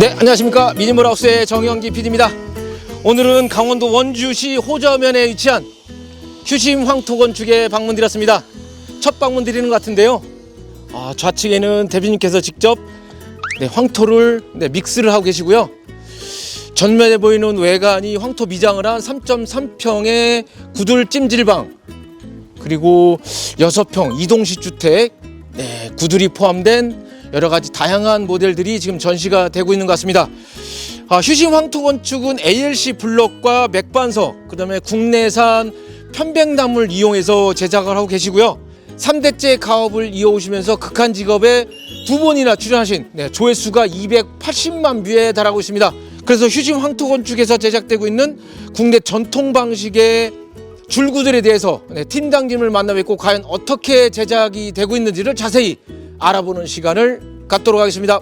네, 안녕하십니까. 미니멀하우스의 정영기 PD입니다. 오늘은 강원도 원주시 호저면에 위치한 휴심 황토 건축에 방문드렸습니다. 첫 방문 드리는 것 같은데요. 아, 좌측에는 대표님께서 직접 네, 황토를 네, 믹스를 하고 계시고요. 전면에 보이는 외관이 황토 미장을 한 3.3평의 구들 찜질방 그리고 6평 이동식 주택 네, 구들이 포함된 여러 가지 다양한 모델들이 지금 전시가 되고 있는 것 같습니다. 아, 휴심 황토 건축은 ALC 블럭과 맥반석, 그다음에 국내산 편백나무를 이용해서 제작을 하고 계시고요. 3대째 가업을 이어오시면서 극한 직업에 두 번이나 출연하신 네, 조회수가 280만 뷰에 달하고 있습니다. 그래서 휴심 황토 건축에서 제작되고 있는 국내 전통 방식의 줄구들에 대해서 네, 팀장님을 만나 뵙고 과연 어떻게 제작이 되고 있는지를 자세히 알아보는 시간을 갖도록 하겠습니다.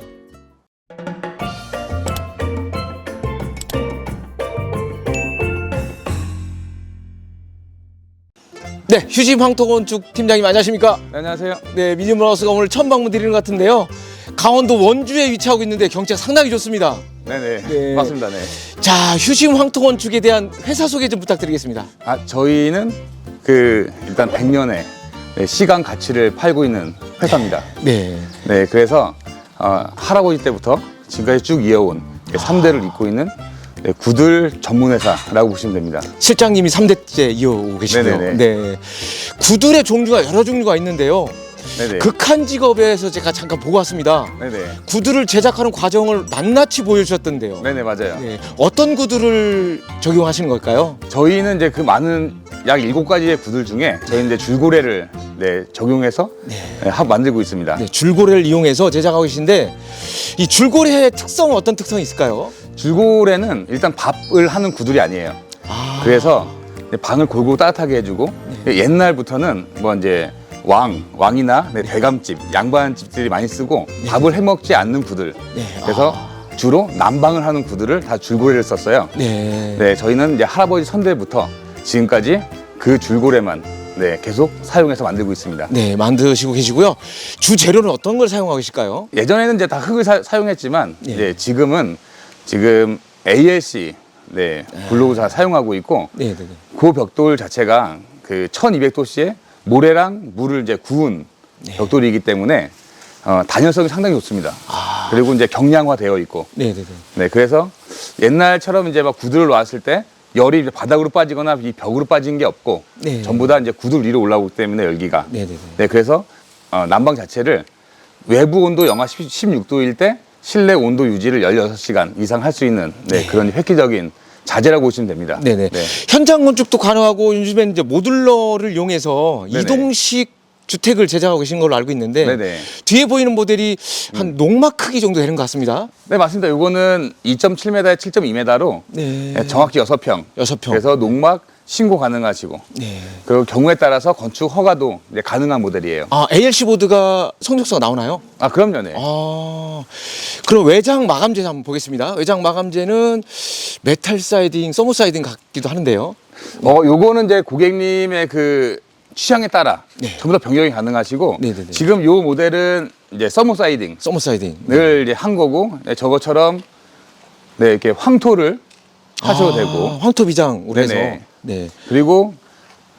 네, 휴심 황토 건축 팀장님 안녕하십니까? 네, 안녕하세요. 네, 미니멀하우스가 오늘 처음 방문 드리는 것 같은데요. 강원도 원주에 위치하고 있는데 경치가 상당히 좋습니다. 네네. 네. 맞습니다. 네. 자, 휴심 황토 건축에 대한 회사 소개 좀 부탁드리겠습니다. 아, 저희는 그 일단 100년 의 시간 가치를 팔고 있는 회사입니다. 네. 네, 그래서 어, 할아버지 때부터 지금까지 쭉 이어온 3대를 잇고 있는 네, 구들 전문 회사라고 보시면 됩니다. 실장님이 3대째 이어오고 계시고요. 네네네. 네. 구들의 종류가 여러 종류가 있는데요. 네네. 극한 직업에서 제가 잠깐 보고 왔습니다. 네네. 구들을 제작하는 과정을 낱낱이 보여주셨던데요. 네네 맞아요. 네. 어떤 구들을 적용하시는 걸까요? 저희는 이제 그 많은 약 일곱 가지의 구들 중에 저희 이제 줄고래를 네, 적용해서 네, 합 만들고 있습니다. 네, 줄고래를 이용해서 제작하고 계신데 이 줄고래의 특성은 어떤 특성이 있을까요? 줄고래는 일단 밥을 하는 구들이 아니에요. 아, 그래서 방을 골고루 따뜻하게 해주고 옛날부터는 뭐 이제 왕, 왕이나 네, 대감집, 양반집들이 많이 쓰고 밥을 해먹지 않는 구들. 네. 그래서 주로 난방을 하는 구들을 다 줄고래를 썼어요. 네. 네, 저희는 이제 할아버지 선대부터 지금까지 그 줄고래만 네, 계속 사용해서 만들고 있습니다. 네, 만드시고 계시고요. 주 재료는 어떤 걸 사용하고 계실까요? 예전에는 이제 다 흙을 사, 용했지만 예. 이제 지금은 지금 ALC 네, 블록을 다 사용하고 있고 네, 네, 네. 그 벽돌 자체가 그 1200도씨에 모래랑 물을 이제 구운 네. 벽돌이기 때문에 어, 단열성이 상당히 좋습니다. 그리고 이제 경량화 되어 있고 네, 네, 네. 네 그래서 옛날처럼 이제 막 구들을 놨을 때 열이 바닥으로 빠지거나 이 벽으로 빠진 게 없고 네. 전부 다 이제 구들 위로 올라오기 때문에 열기가 네, 네, 네. 네 그래서 어, 난방 자체를 외부 온도 영하 16도일 때 실내 온도 유지를 16시간 이상 할 수 있는 네, 그런 획기적인 자재라고 보시면 됩니다. 네네. 현장 건축도 가능하고 요즘엔 이제 모듈러를 이용해서 네네. 이동식 주택을 제작하고 계신 걸로 알고 있는데 네네. 뒤에 보이는 모델이 한 농막 크기 정도 되는 것 같습니다. 네 맞습니다. 이거는 2.7m에 7.2m로 네. 정확히 6평. 여섯 평. 그래서 농막 신고 가능하시고 네. 그 경우에 따라서 건축 허가도 이제 가능한 모델이에요. 아 ALC 보드가 성적서가 나오나요? 아 그럼요, 네. 아 그럼 외장 마감재 한번 보겠습니다. 외장 마감재는 메탈 사이딩, 서머 사이딩 같기도 하는데요. 어 요거는 이제 고객님의 그 취향에 따라 네. 전부 다 변경이 가능하시고 네네네. 지금 요 모델은 이제 서머 사이딩을 서머 사이딩. 이제 한 거고 네, 저것처럼 네 이렇게 황토를 하셔도 아, 되고 황토 비장으로 해서. 네네. 네. 그리고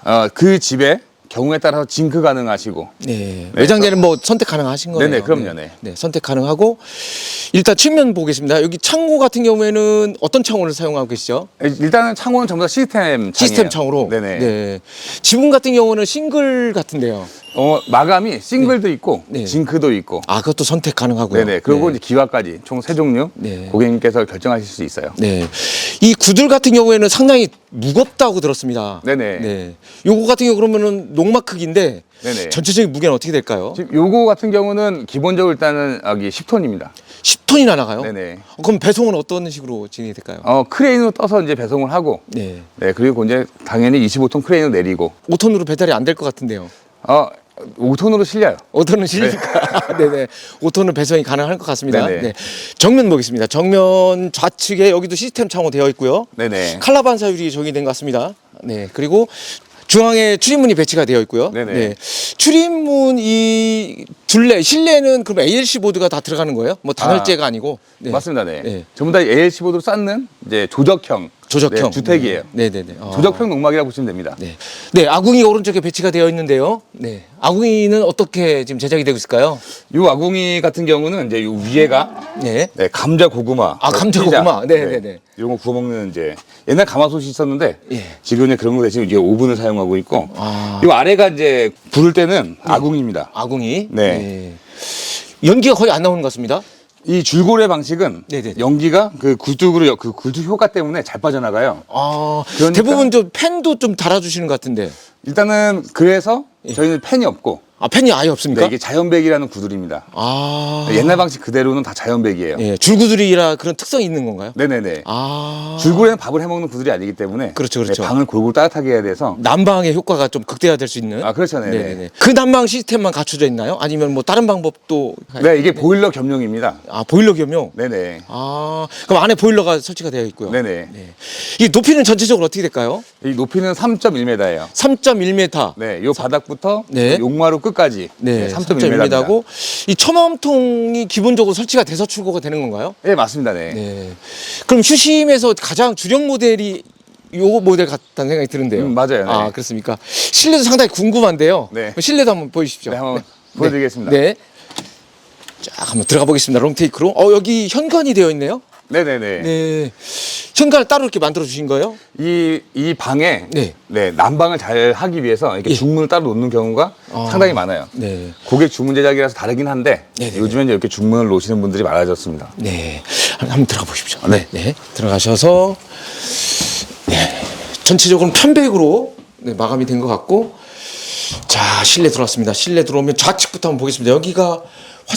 어, 그 집에 경우에 따라서 징크 가능하시고 네. 외장재는 뭐 선택 가능하신 거네요. 네네, 그럼요, 네. 네, 선택 가능하고 일단 측면 보겠습니다. 여기 창고 같은 경우에는 어떤 창호를 사용하고 계시죠? 일단은 창호는 전부 다 시스템 창이에요. 시스템 창으로. 네네. 네. 지붕 같은 경우는 싱글 같은데요. 어, 마감이 싱글도 있고 네. 징크도 있고 아, 그것도 선택 가능하고요. 네네 그리고 네. 이제 기와까지 총 세 종류 네. 고객님께서 결정하실 수 있어요. 네. 이 구들 같은 경우에는 상당히 무겁다고 들었습니다. 네네. 네. 요거 같은 경우 그러면은 농막 크기인데 네네. 전체적인 무게는 어떻게 될까요? 지금 요거 같은 경우는 기본적으로 일단은 여기 10톤입니다. 10톤이나 나가요? 네네. 어, 그럼 배송은 어떤 식으로 진행이 될까요? 어 크레인으로 떠서 이제 배송을 하고 네. 네 그리고 이제 당연히 25톤 크레인으로 내리고 5톤으로 배달이 안 될 것 같은데요. 어 5톤으로 실려요. 5톤은 실리니까 네 네 5톤은 배송이 가능할 것 같습니다. 네네. 네. 정면 보겠습니다. 정면 좌측에 여기도 시스템 창호 되어 있고요. 네네. 칼라 반사율이 적용된 것 같습니다. 네 그리고 중앙에 출입문이 배치가 되어 있고요. 네네. 네. 출입문 이 둘레 실내는 그럼 ALC 보드가 다 들어가는 거예요? 뭐 단열재가 아, 니고 네. 맞습니다. 네. 네. 전부 다 ALC 보드로 쌓는 이제 조적형, 조적형 네, 주택이에요. 네, 네, 네. 어. 조적형 농막이라고 보시면 됩니다. 네. 네, 아궁이 오른쪽에 배치가 되어 있는데요. 네. 아궁이는 어떻게 지금 제작이 되고 있을까요? 이 아궁이 같은 경우는 이제 요 위에가 네. 네, 감자 고구마. 아, 감자 피자, 고구마. 네, 네, 네. 이런 거 구워 먹는 이제 옛날 가마솥이 있었는데 예. 지금은 그런 거 대신 이제 오븐을 사용하고 있고 아. 이 아래가 이제 부를 때는 아궁입니다. 아궁이. 네. 연기가 거의 안 나오는 것 같습니다. 이 줄고래 방식은 네네네. 연기가 그 굴뚝으로 그 굴뚝 효과 때문에 잘 빠져나가요. 아, 그러니까- 대부분 좀 팬도 좀 달아주시는 것 같은데. 일단은 그래서 저희는 팬이 없고 아, 팬이 아예 없습니까? 네, 이게 자연백이라는 구들입니다. 아. 옛날 방식 그대로는 다 자연백이에요. 예, 줄구들이라 그런 특성이 있는 건가요? 네네네. 아. 줄고래는 밥을 해먹는 구들이 아니기 때문에 그렇죠, 그렇죠. 네, 방을 골고루 따뜻하게 해야 돼서 난방의 효과가 좀 극대화될 수 있는. 아, 그렇죠, 네네. 네네네. 그 난방 시스템만 갖춰져 있나요? 아니면 뭐 다른 방법도? 네 이게 보일러 겸용입니다. 아, 보일러 겸용? 네네. 아, 그럼 안에 보일러가 설치가 되어 있고요. 네네. 네. 이 높이는 전체적으로 어떻게 될까요? 이 높이는 3.1m예요. 3.1m. 네, 요 바닥부터 네. 용마루 끝 까지 네, 3.1m입니다. 3.1m고 이 첨암통이 기본적으로 설치가 돼서 출고가 되는 건가요? 네, 맞습니다. 네. 네. 그럼 휴심에서 가장 주력 모델이 요 모델 같다는 생각이 드는데요. 음, 맞아요. 네. 아, 그렇습니까? 실내도 상당히 궁금한데요. 네. 실내도 한번 보여주십시오. 네, 한번 보여드리겠습니다. 네. 쫙 한번 들어가 보겠습니다. 롱테이크로. 어, 여기 현관이 되어 있네요. 네, 네, 네. 네. 현관을 따로 이렇게 만들어 주신 거예요? 이, 이 방에 네. 네. 난방을 잘 하기 위해서 이렇게 예. 중문을 따로 놓는 경우가 아. 상당히 많아요. 네. 고객 주문 제작이라서 다르긴 한데 네네네. 요즘엔 이렇게 중문을 놓으시는 분들이 많아졌습니다. 네. 한- 한번 들어가 보십시오. 네. 네. 들어가셔서 네. 전체적으로 편백으로 네, 마감이 된 것 같고 자, 실내 들어왔습니다. 실내 들어오면 좌측부터 한번 보겠습니다. 여기가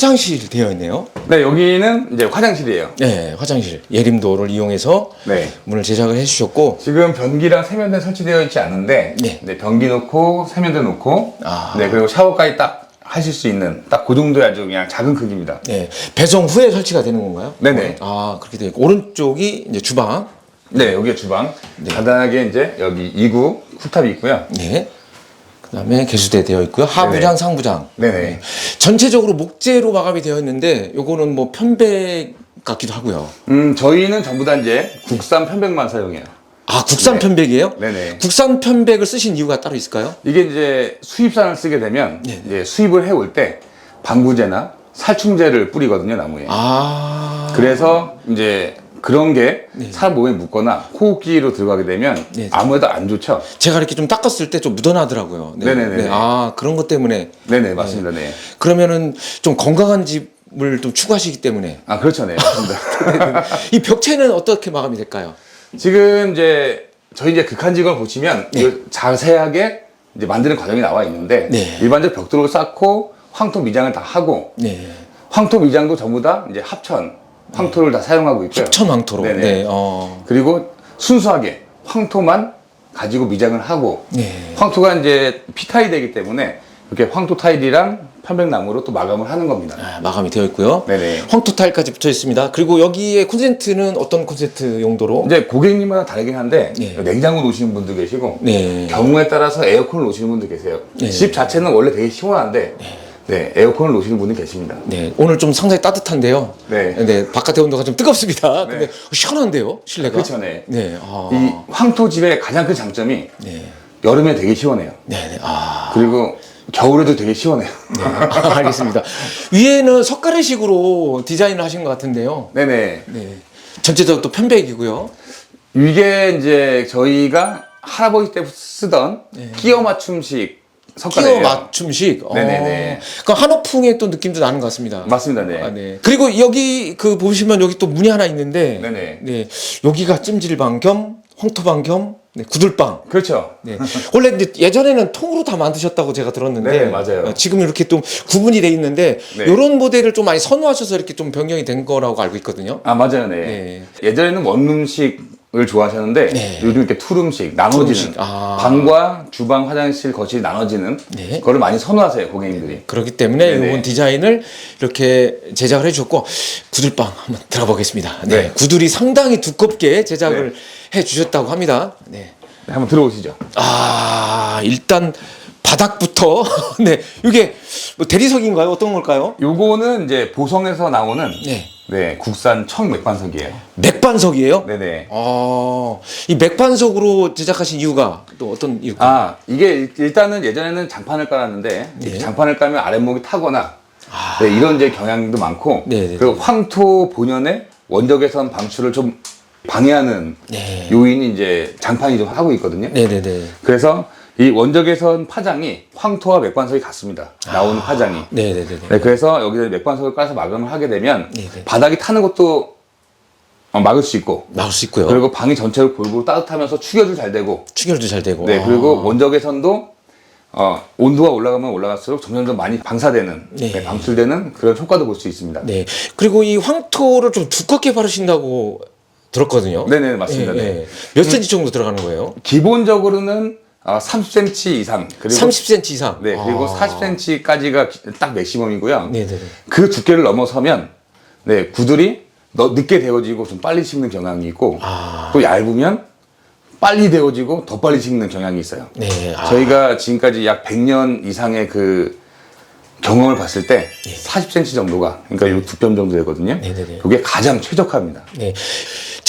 화장실 되어 있네요. 네, 여기는 이제 화장실이에요. 네, 화장실. 예림도를 이용해서 네. 문을 제작을 해 주셨고 지금 변기랑 세면대 설치되어 있지 않은데 네. 변기 놓고 세면대 놓고 아. 네 그리고 샤워까지 딱 하실 수 있는 딱 그 정도의 아주 그냥 작은 크기입니다. 네, 배정 후에 설치가 되는 건가요? 네네. 아, 그렇게 되어 있고 오른쪽이 이제 주방. 네 여기가 주방 간단하게 이제 여기 2구 쿡탑이 있고요. 네. 그다음에 개수대 되어 있고요. 하부장, 네네. 상부장. 네네. 전체적으로 목재로 마감이 되어 있는데 요거는 뭐 편백 같기도 하고요. 음 저희는 전부 다 이제 국산 편백만 사용해요. 아 국산 네. 편백이에요? 네네. 국산 편백을 쓰신 이유가 따로 있을까요? 이게 이제 수입산을 쓰게 되면 네. 이제 수입을 해올 때 방부제나 살충제를 뿌리거든요 나무에. 아 그래서 이제 그런 게 사람 몸에 묻거나 호흡기로 들어가게 되면 네. 아무래도 안 좋죠. 제가 이렇게 좀 닦았을 때 좀 묻어나더라고요. 네네 네. 아 그런 것 때문에 네네 맞습니다. 네. 그러면은 좀 건강한 집을 좀 추구하시기 때문에 아 그렇죠, 네 맞습니다. 이 벽체는 어떻게 마감이 될까요? 지금 이제 저희 이제 극한직을 보시면 네. 이거 자세하게 이제 만드는 과정이 나와 있는데 네. 일반적 벽돌을 쌓고 황토 미장을 다 하고 네. 황토 미장도 전부 다 이제 합천 황토를 다 사용하고 있고요. 천왕토로. 네네. 네. 어. 그리고 순수하게 황토만 가지고 미장을 하고 네. 황토가 이제 피타이 되기 때문에 이렇게 황토 타일이랑 편백나무로 또 마감을 하는 겁니다. 아, 마감이 되어 있고요. 네네. 황토 타일까지 붙어 있습니다. 그리고 여기에 콘센트는 어떤 콘센트 용도로? 이제 고객님마다 다르긴 한데 네. 냉장고 놓으시는 분도 계시고 네. 경우에 따라서 에어컨을 놓으시는 분도 계세요. 네. 집 자체는 원래 되게 시원한데 네, 에어컨을 놓으시는 분이 계십니다. 네, 오늘 좀 상당히 따뜻한데요. 네. 바깥의 온도가 좀 뜨겁습니다. 네. 근데 시원한데요, 실내가. 그렇죠, 네. 네, 아, 이 황토집의 가장 큰 장점이 네, 여름에 되게 시원해요. 네, 네, 아, 그리고 겨울에도 되게 시원해요. 네. 아, 알겠습니다. 위에는 석가래식으로 디자인을 하신 것 같은데요. 네네. 네, 전체적으로 또 편백이고요. 이게 이제 저희가 할아버지 때 쓰던 끼어 맞춤식 석가래예요. 끼어 맞춤식. 어. 네네네. 그러니까 한옥풍의 또 느낌도 나는 것 같습니다. 맞습니다, 네. 아, 네. 그리고 여기 그 보시면 여기 또 문이 하나 있는데, 네네. 네, 여기가 찜질방 겸 황토방 겸 네, 구들방. 그렇죠. 네. 원래 이제 예전에는 통으로 다 만드셨다고 제가 들었는데 네, 맞아요. 어, 지금 이렇게 좀 구분이 돼 있는데 네. 이런 모델을 좀 많이 선호하셔서 이렇게 좀 변경이 된 거라고 알고 있거든요. 아 맞아요, 네. 네. 예전에는 원룸식 을 좋아하셨는데 네. 요즘 이렇게 투룸식 나눠지는 아. 방과 주방, 화장실, 거실 나눠지는 네. 그거를 많이 선호하세요 고객님들이. 그렇기 때문에 네네. 이번 디자인을 이렇게 제작을 해주셨고 구들방 한번 들어가 보겠습니다. 네. 네. 구들이 상당히 두껍게 제작을 해주셨다고 합니다. 네. 네, 한번 들어오시죠. 아 일단 바닥부터 트랙터. 네. 이게 뭐 대리석인가요? 어떤 걸까요? 요거는 이제 보성에서 나오는 네. 네, 국산 청 맥반석이에요. 맥반석이에요? 네네. 아, 이 맥반석으로 제작하신 이유가 또 어떤 이유가? 아, 이게 일- 일단은 예전에는 장판을 깔았는데 네. 장판을 깔면 아랫목이 타거나 네, 이런 이제 경향도 많고 아. 네네네. 그리고 황토 본연의 원적외선 방출을 좀 방해하는 네. 요인이 이제 장판이 좀 하고 있거든요. 네네네. 그래서 이 원적외선 파장이 황토와 맥반석이 같습니다. 나오는 파장이. 네네네. 네, 그래서 여기서 맥반석을 까서 마감을 하게 되면 네네. 바닥이 타는 것도 어, 막을 수 있고 나올 수 있고요. 그리고 방이 전체를 골고루 따뜻하면서 추결도 잘 되고 추결도 잘 되고. 네 아. 그리고 원적외선도 어, 온도가 올라가면 올라갈수록 점점 더 많이 방사되는 네. 네, 방출되는 그런 효과도 볼 수 있습니다. 네. 그리고 이 황토를 좀 두껍게 바르신다고 들었거든요. 네네, 맞습니다. 예, 네. 예. 몇 센치 정도 들어가는 거예요? 기본적으로는 어, 30cm 이상 그리고 30cm 이상. 네 그리고 아. 40cm까지가 딱 맥시멈이고요. 네네네. 그 두께를 넘어서면 네 구들이 너- 늦게 데워지고 좀 빨리 식는 경향이 있고 아. 또 얇으면 빨리 데워지고 더 빨리 식는 경향이 있어요. 네. 아. 저희가 지금까지 약 100년 이상의 그 경험을 봤을 때 40cm 정도가 그러니까 요두뼘 정도 되거든요. 네. 네네네. 그게 가장 최적화입니다. 네.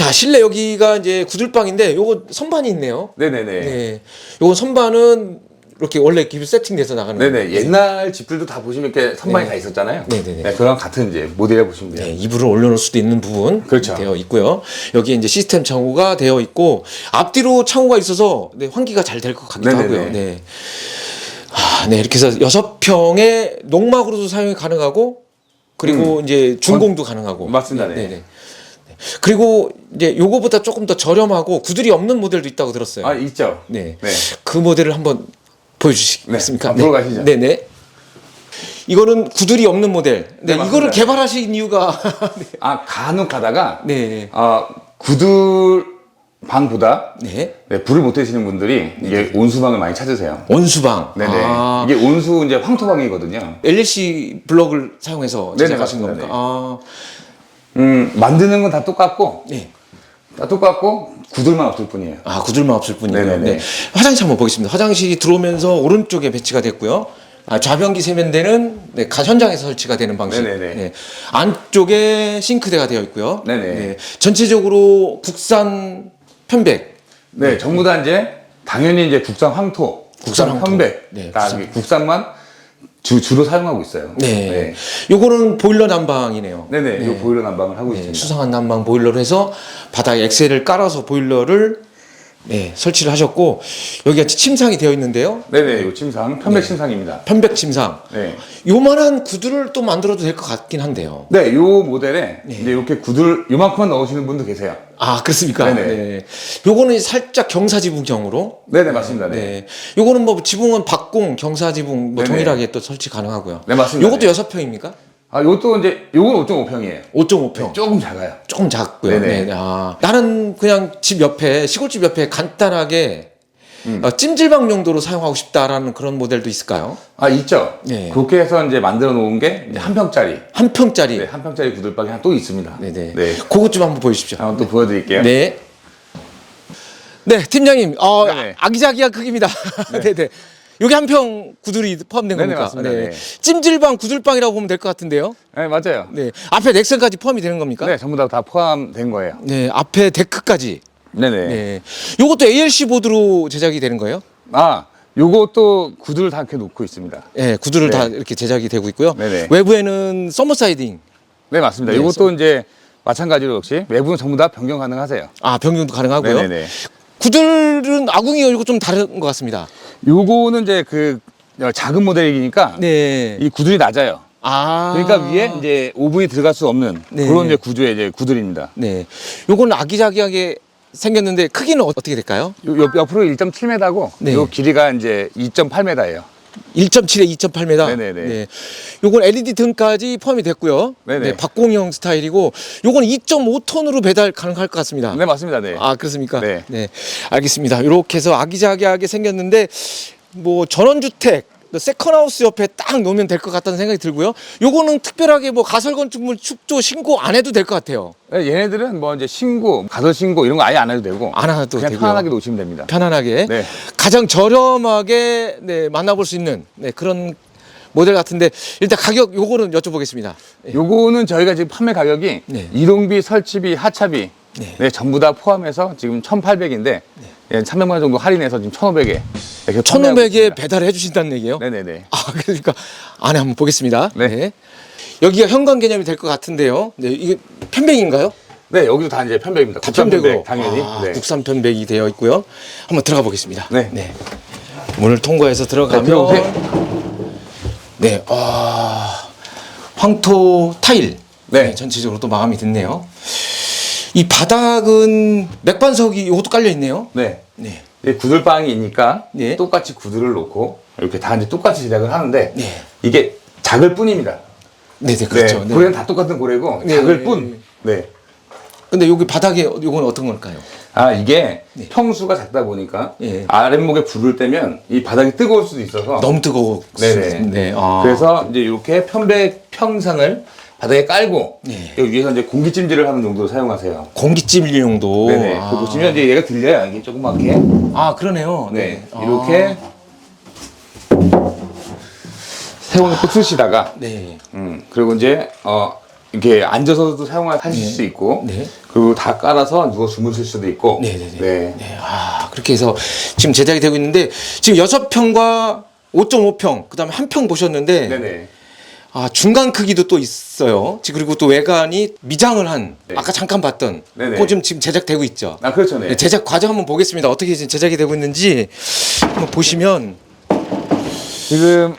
자, 실내 여기가 이제 구들방인데 요거 선반이 있네요. 네네네. 네. 요거 선반은 이렇게 원래 기술 세팅돼서 나가는 네네. 옛날 집들도 다 보시면 이렇게 선반이 다 있었잖아요. 네네네. 네, 그랑 같은 이제 모델을 보시면 돼요. 네, 이불을 올려놓을 수도 있는 부분 그렇죠. 되어 있고요. 여기에 이제 시스템 창호가 되어 있고 앞뒤로 창호가 있어서 네, 환기가 잘 될 것 같기도 네네네. 하고요. 네. 아, 네 이렇게 해서 여섯 평의 농막으로도 사용이 가능하고 그리고 이제 준공도 가능하고 음. 맞습니다. 네. 네. 그리고 이제 요거보다 조금 더 저렴하고 구들이 없는 모델도 있다고 들었어요. 아 있죠. 네. 네. 그 모델을 한번 보여주시겠습니까? 네, 앞으로 가시죠. 네 네. 이거는 구들이 없는 모델. 네, 네, 맞습니다. 이거를 개발하신 이유가 아 간혹 가다가 네. 아 구들 방보다 네. 네, 불을 못 드시는 분들이 이게 온수방을 많이 찾으세요. 온수방. 네네. 아, 이게 온수 이제 황토방이거든요. LLC 블럭을 사용해서 네네, 제작하신 맞습니다. 겁니까? 네. 아, 음 만드는 건 다 똑같고 네. 다 똑같고 구들만 없을 뿐이에요. 아, 구들만 없을 뿐이에요. 네네네. 네. 화장실 한번 보겠습니다. 화장실이 들어오면서 오른쪽에 배치가 됐고요. 아, 좌변기 세면대는 네, 가 현장에서 설치가 되는 방식. 네네네. 네. 안쪽에 싱크대가 되어 있고요. 네네. 전체적으로 국산 편백. 네, 전부 다 이제 당연히 이제 국산 황토, 국산 황토. 현백, 네, 다 국산. 국산만 주, 주로 사용하고 있어요. 네. 요거는 보일러 난방이네요. 네, 네, 요 보일러 난방을 하고 네, 있습니다. 수상한 난방 보일러를 해서 바닥에 엑셀을 깔아서 보일러를 네, 설치를 하셨고 여기가 침상이 되어 있는데요. 네, 네, 요 침상 편백 침상입니다. 편백 침상. 네. 요만한 구두를 또 만들어도 될 것 같긴 한데요. 네, 요 모델에 이제 이렇게 구들 요만큼만 넣으시는 분도 계세요. 아 그렇습니까? 네네. 네. 요거는 살짝 경사지붕형으로. 네, 네, 맞습니다. 네. 네. 요거는 뭐 지붕은 박공, 경사지붕 뭐 네네. 동일하게 또 설치 가능하고요. 네, 맞습니다. 요것도 네. 여섯 평입니까? 아, 요것도 이제 요건 5.5평이에요. 5.5평. 조금 작아요. 조금 작고요. 네네. 네. 아, 나는 그냥 집 옆에 시골집 옆에 간단하게 음. 어, 찜질방 용도로 사용하고 싶다라는 그런 모델도 있을까요? 아, 있죠. 네. 그렇게 해서 이제 만들어 놓은 게 한 평짜리. 한 평짜리. 네, 한 평짜리 구들방이 하나 또 있습니다. 네네. 네. 그것 좀 한번 보여주십시오. 한번 또 보여드릴게요. 네. 네, 팀장님, 어, 네네. 아, 아기자기한 크기입니다. 네, 네. 여기 한 평 구들이 포함된 네네, 겁니까? 맞습니다. 네. 찜질방, 구들방이라고 보면 될 것 같은데요. 네, 맞아요. 네, 앞에 넥슨까지 포함이 되는 겁니까? 네, 전부 다, 다 포함된 거예요. 네, 앞에 데크까지. 네네. 네. 요것도 ALC 보드로 제작이 되는 거예요? 아, 요것도 구두를 다 이렇게 놓고 있습니다. 네, 구두를 네. 다 이렇게 제작이 되고 있고요. 네네. 외부에는 서머 사이딩. 네, 맞습니다. 네, 요것도 이제 마찬가지로 역시 외부는 전부 다 변경 가능하세요. 아, 변경도 가능하고요. 네네네. 구들은 아궁이가 이거 좀 다른 것 같습니다. 요거는 이제 그 작은 모델이니까 네. 이 구들이 낮아요. 아. 그러니까 위에 이제 오븐이 들어갈 수 없는 네. 그런 이제 구조의 이제 구들입니다. 네. 요거는 아기자기하게 생겼는데 크기는 어- 어떻게 될까요? 요, 옆, 옆으로 1.7m고 네. 요 길이가 이제 2.8m예요. 1.7에 2.8m. 네네네. 네. 요건 LED 등까지 포함이 됐고요. 네네. 네, 박공형 스타일이고 요건 2.5톤으로 배달 가능할 것 같습니다. 네, 맞습니다. 네. 아, 그렇습니까? 네. 알겠습니다. 이렇게 해서 아기자기하게 생겼는데 뭐 전원주택 세컨하우스 옆에 딱 놓으면 될 것 같다는 생각이 들고요. 요거는 특별하게 뭐 가설 건축물 축조 신고 안 해도 될 것 같아요. 네, 얘네들은 뭐 이제 신고, 가설 신고 이런 거 아예 안 해도 되고 안 해도 그냥 되고요. 편안하게 놓으시면 됩니다. 편안하게 네. 가장 저렴하게 네, 만나볼 수 있는 네, 그런 모델 같은데 일단 가격 요거는 여쭤보겠습니다. 예. 요거는 저희가 지금 판매 가격이 네. 이동비, 설치비, 하차비 네. 네. 전부 다 포함해서 지금 1,800인데 예, 300만 원 정도 할인해서 지금 1,500에 이렇게 판매하고 1,500에 있습니다. 배달해 주신다는 얘기예요? 네네네. 아, 그러니까 안에 한번 보겠습니다. 네. 여기가 현관 개념이 될 것 같은데요. 네, 이게 편백인가요? 네, 여기도 다 이제 편백입니다. 다 국산 편백으로. 편백, 당연히. 아, 네. 국산 편백이 되어 있고요. 한번 들어가 보겠습니다. 네. 문을 통과해서 들어가면 네, 들어오세요. 네, 아, 황토 타일. 네. 전체적으로 또 마감이 됐네요. 이 바닥은 맥반석이 이것도 깔려 있네요. 네. 네. 이제 구들방이니까 네. 똑같이 구들을 놓고 이렇게 다 이제 똑같이 제작을 하는데 네. 이게 작을 뿐입니다. 네, 네, 그렇죠. 네, 네. 고래는 다 똑같은 고래고 네, 작을 네, 뿐. 네. 근데 여기 바닥에 이건 어떤 걸까요? 아 이게 네. 평수가 작다 보니까 예. 아랫목에 불을 떼면 이 바닥이 뜨거울 수도 있어서 너무 뜨거워. 네네. 네. 아. 그래서 이제 이렇게 편백 평상을 바닥에 깔고 네. 여기 위에서 이제 공기 찜질을 하는 용도로 사용하세요. 공기찜용도. 네네. 아. 그 보시면 이제 얘가 들려요. 이게 조그맣게. 아, 그러네요. 네. 아. 이렇게 세워놓고 쓰시다가 네. 음, 그리고 이제 어 이렇게 앉아서도 사용하실 네. 수 있고 네. 그리고 다 깔아서 누워 주무실 수도 있고 네네네. 네. 네. 아, 그렇게 해서 지금 제작이 되고 있는데 지금 여섯 평과 5.5평, 그다음에 한 평 보셨는데 네네. 아, 중간 크기도 또 있어요. 지금 그리고 또 외관이 미장을 한 네. 아까 잠깐 봤던 네네. 그거 지금 지금 제작되고 있죠. 아 그렇죠. 네. 네, 제작 과정 한번 보겠습니다. 어떻게 지금 제작이 되고 있는지 한번 보시면 지금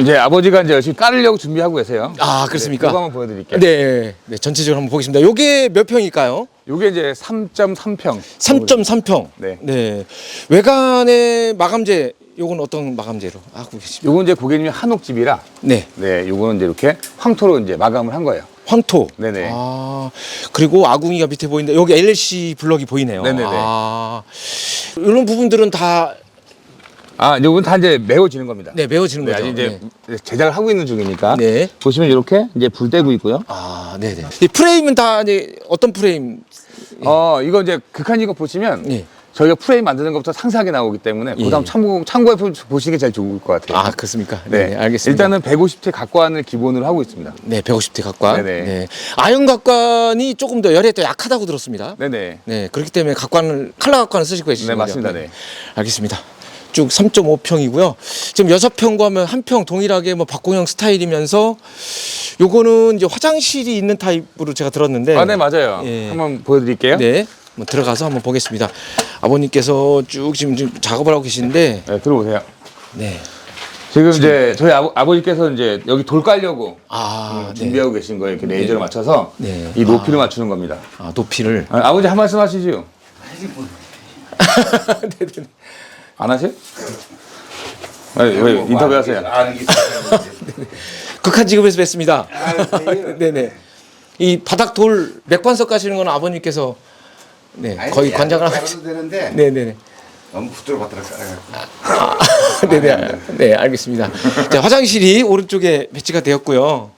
이제 아버지가 이제 열심히 깔으려고 준비하고 계세요. 아, 그렇습니까? 네, 한번 보여드릴게요. 네, 네, 전체적으로 한번 보겠습니다. 요게 몇 평일까요? 요게 이제 3.3평. 3.3평. 네. 외관의 마감재 요건 어떤 마감재로 하고 계십니까? 요건 이제 고객님이 한옥집이라 네. 네, 요거는 이제 이렇게 황토로 이제 마감을 한 거예요. 황토. 네네. 아, 그리고 아궁이가 밑에 보이는데 여기 LC 블럭이 보이네요. 네네네. 아, 이런 부분들은 다 아, 요건 다 이제 메워지는 겁니다. 네, 메워지는 네, 거죠. 아직 이제 네. 제작을 하고 있는 중이니까. 네. 보시면 이렇게 이제 불 떼고 있고요. 아, 네, 네. 이 프레임은 다 이제 어떤 프레임? 어, 이거 이제 극한 이거 보시면 예. 저희가 프레임 만드는 것부터 상세하게 나오기 때문에 예. 그 다음 참고 참고해 보- 보시는 게 제일 좋을 것 같아요. 아, 그렇습니까? 네, 알겠습니다. 일단은 150체 각관을 기본으로 하고 있습니다. 네, 150T 각관. 네네. 네. 아연 각관이 조금 더 열에 더 약하다고 들었습니다. 네네. 네, 그렇기 때문에 각관을 칼라 각관을 쓰시고 계시는 네, 거죠? 맞습니다. 네. 알겠습니다. 쭉 3.5평이고요. 지금 6평과 하면 한 평 동일하게 뭐 박공형 스타일이면서 요거는 이제 화장실이 있는 타입으로 제가 들었는데 아, 네, 맞아요. 예. 한번 보여드릴게요. 네. 한번 들어가서 한번 보겠습니다. 아버님께서 쭉 지금, 지금 작업을 하고 계시는데 네, 들어오세요. 네. 지금 이제 저희 아버, 아버지께서 이제 여기 돌 깔려고 아, 네. 준비하고 계신 거예요. 이렇게 레이저를 맞춰서 네. 이 높이를 맞추는 겁니다. 아, 높이를 아, 버지 한 말씀 하시죠. 네네. 안 하세요? 아, 왜 인터뷰 하세요? 극한 직업에서 뵀습니다. 아, 네네. 이 바닥 돌 맥반석 가시는 건 아버님께서 네, 거의 관장을 하고 도 되는데 네 네 네. 너무 부드럽더라 깔아갖고 네 네. 네, 알겠습니다. 자, 화장실이 오른쪽에 배치가 되었고요.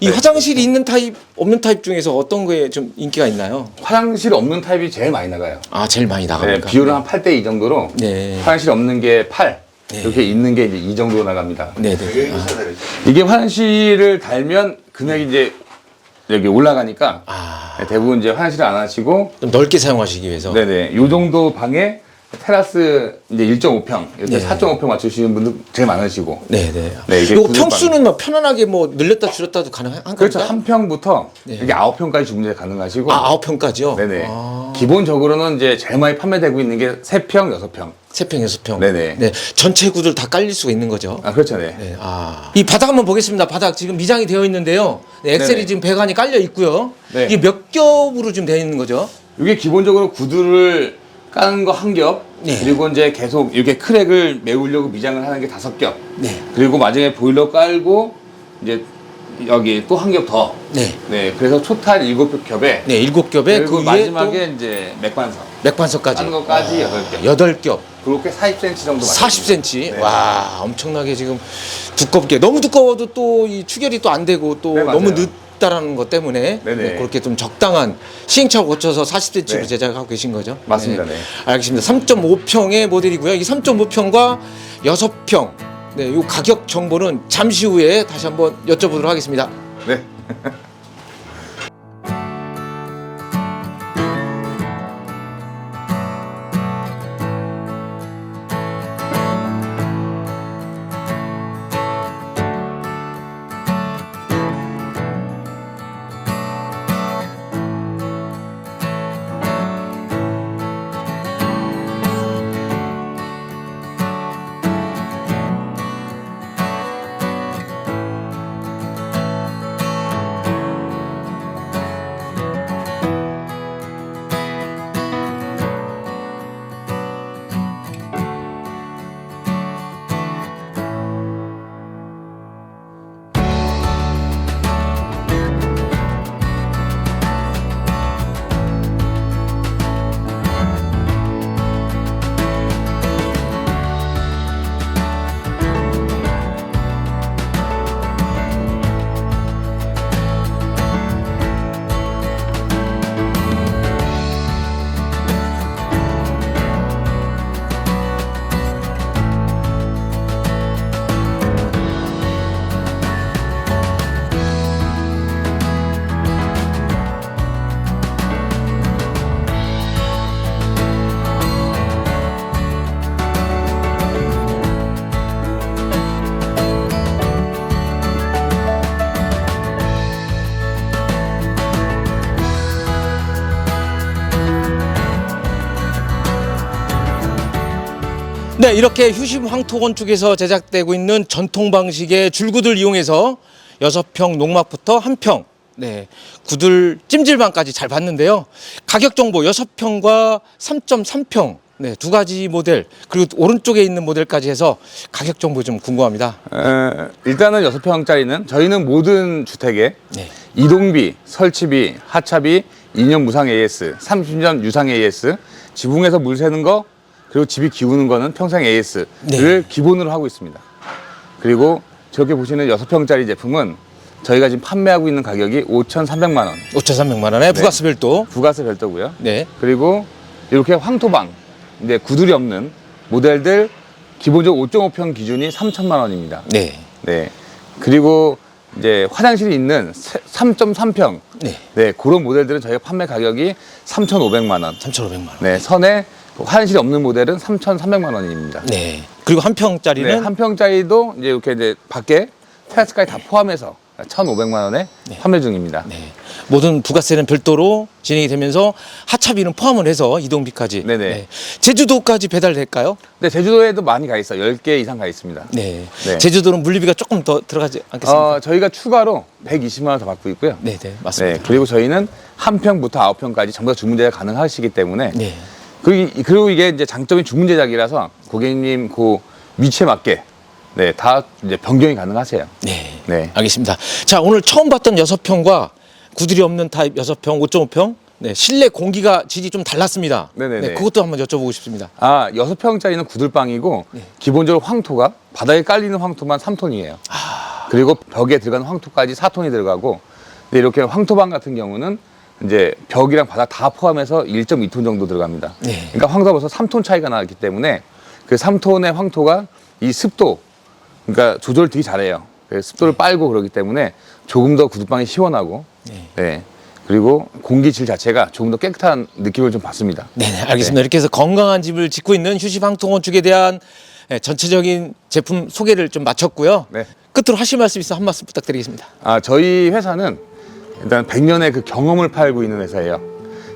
이 화장실이 있는 타입, 없는 타입 중에서 어떤 거에 좀 인기가 있나요? 화장실 없는 타입이 제일 많이 나가요. 아, 제일 많이 네, 나갑니까? 비율은 한 8대 2 정도로 네. 화장실 없는 게 8, 네. 이렇게 있는 게 이제 2 정도로 나갑니다. 네네. 아, 비싸다 그랬지 이게 화장실을 달면 금액이 이제 여기 올라가니까 아, 네, 대부분 이제 화장실을 안 하시고 좀 넓게 사용하시기 위해서. 네네 요 정도 방에 테라스 이제 1.5평 이렇게 네. 4.5평 맞추시는 분들 제일 많으시고 네 네. 네, 이게 요 구슬방. 평수는 뭐 편안하게 뭐 늘렸다 줄였다도 가능한 그렇죠 건가요? 한 평부터 네. 이렇게 9평까지 주문이 가능하시고 아, 아홉 평까지요? 네네 아, 기본적으로는 이제 제일 많이 판매되고 있는 게 3평, 6평 세 평, 여섯 평. 네네. 네. 전체 구들 다 깔릴 수가 있는 거죠. 아 그렇죠 네. 네, 아. 이 바닥 한번 보겠습니다. 바닥 지금 미장이 되어 있는데요. 네, 엑셀이 네네. 지금 배관이 깔려 있고요. 네. 이게 몇 겹으로 지금 되어 있는 거죠? 이게 기본적으로 구두를 까는 거 한 겹, 네. 그리고 이제 계속 이렇게 크랙을 메우려고 미장을 하는 게 다섯 겹, 네. 그리고 마지막에 보일러 깔고 이제 여기 또 한 겹 더. 네. 네, 그래서 토탈 일곱 겹에 네, 일곱 겹에 그리고 그 마지막에 이제 맥반석 또 맥반석까지. 까는 것까지 여덟 겹. 여덟 겹. 그렇게 40cm 정도 40cm. 네. 와, 엄청나게 지금 두껍게. 너무 두꺼워도 또 이 추결이 또 안 되고 또 네. 너무 늦 다라는 것 때문에 네네. 네, 그렇게 좀 적당한 시행착오 거쳐서 40cm로 네. 제작하고 계신 거죠? 맞습니다, 네. 알겠습니다. 3.5평의 모델이고요. 이 3.5평과 6평. 네, 요 가격 정보는 잠시 후에 다시 한번 여쭤보도록 하겠습니다. 네. 네, 이렇게 휴심 황토 건축에서 제작되고 있는 전통 방식의 줄구들 이용해서 6평 농막부터 1평, 네, 구들 찜질방까지 잘 봤는데요. 가격 정보 6평과 3.3평, 네, 두 가지 모델, 그리고 오른쪽에 있는 모델까지 해서 가격 정보 좀 궁금합니다. 에, 일단은 6평짜리는 저희는 모든 주택에 네. 이동비, 설치비, 하차비, 2년 무상 AS, 30년 유상 AS, 지붕에서 물 새는 거, 그리고 집이 기우는 거는 평생 AS를 네. 기본으로 하고 있습니다. 그리고 저렇게 보시는 6평짜리 제품은 저희가 지금 판매하고 있는 가격이 5,300만 원. 5,300만 원에 부가스 별도. 부가세 별도고요. 네. 그리고 이렇게 황토방, 이제 구들이 없는 모델들 기본적으로 5.5평 기준이 3천만 원입니다. 네. 네. 그리고 이제 화장실이 있는 3.3평. 네. 네, 그런 모델들은 저희가 판매 가격이 3,500만 원. 3,500만 원. 네, 선에 화장실이 없는 모델은 3,300만 원입니다. 네. 그리고 한 평짜리는 네, 한 평짜리도 이제 이렇게 이제 밖에 테라스까지 다 포함해서 1,500만 원에 판매 중입니다. 네. 모든 부가세는 별도로 진행이 되면서 하차비는 포함을 해서 이동비까지. 네네. 제주도까지 배달될까요? 근데 제주도에도 많이 가 있어요. 10개 이상 가 있습니다. 네. 네. 제주도는 물류비가 조금 더 들어가지 않겠습니까? 어, 저희가 추가로 120만 원 더 받고 있고요. 네, 네, 네, 맞습니다. 그리고 저희는 한 평부터 아홉 평까지 전부 다 주문 제작 가능하시기 때문에 네. 그리고, 이- 그리고 이게 이제 장점이 주문 제작이라서 고객님 그 위치에 맞게 네, 다 이제 변경이 가능하세요. 네. 네. 알겠습니다. 자, 오늘 처음 봤던 여섯 평과 구들이 없는 타입 여섯 평 5.5평. 네, 실내 공기가 질이 좀 달랐습니다. 네네네. 네, 그것도 한번 여쭤보고 싶습니다. 아, 여섯 평짜리는 구들방이고 네. 기본적으로 황토가 바닥에 깔리는 황토만 3톤이에요. 아. 그리고 벽에 들어가는 황토까지 4톤이 들어가고 근데 이렇게 황토방 같은 경우는 이제 벽이랑 바닥 다 포함해서 1.2톤 정도 들어갑니다. 네. 그러니까 황토가 벌써 3톤 차이가 나기 때문에 그 3톤의 황토가 이 습도 그러니까 조절 되게 잘해요. 그 습도를 빨고 그러기 때문에 조금 더 구두방이 시원하고 네. 네. 그리고 공기질 자체가 조금 더 깨끗한 느낌을 좀 받습니다. 네, 네, 알겠습니다. 이렇게 해서 건강한 집을 짓고 있는 휴식방통 건축에 대한 네, 전체적인 제품 소개를 좀 마쳤고요. 네. 끝으로 하실 말씀 있어 한 말씀 부탁드리겠습니다. 아, 저희 회사는 일단 100년의 그 경험을 팔고 있는 회사예요.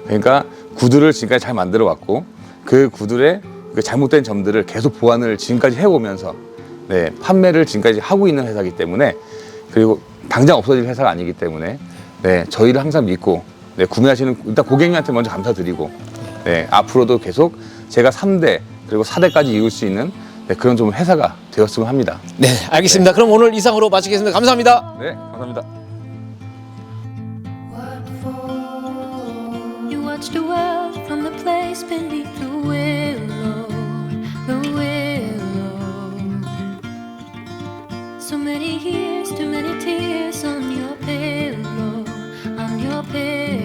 그러니까 구두를 지금까지 잘 만들어 왔고 그 구들의 그 잘못된 점들을 계속 보완을 지금까지 해오면서 네, 판매를 지금까지 하고 있는 회사이기 때문에 그리고 당장 없어질 회사가 아니기 때문에 네, 저희를 항상 믿고 네, 구매하시는 일단 고객님한테 먼저 감사드리고 네, 앞으로도 계속 제가 3대 그리고 4대까지 이을 수 있는 네, 그런 좀 회사가 되었으면 합니다. 네, 알겠습니다. 그럼 오늘 이상으로 마치겠습니다. 감사합니다. 네, 감사합니다. watched a world from the place beneath the willow, the willow. So many years, too many tears on your pillow, on your pillow.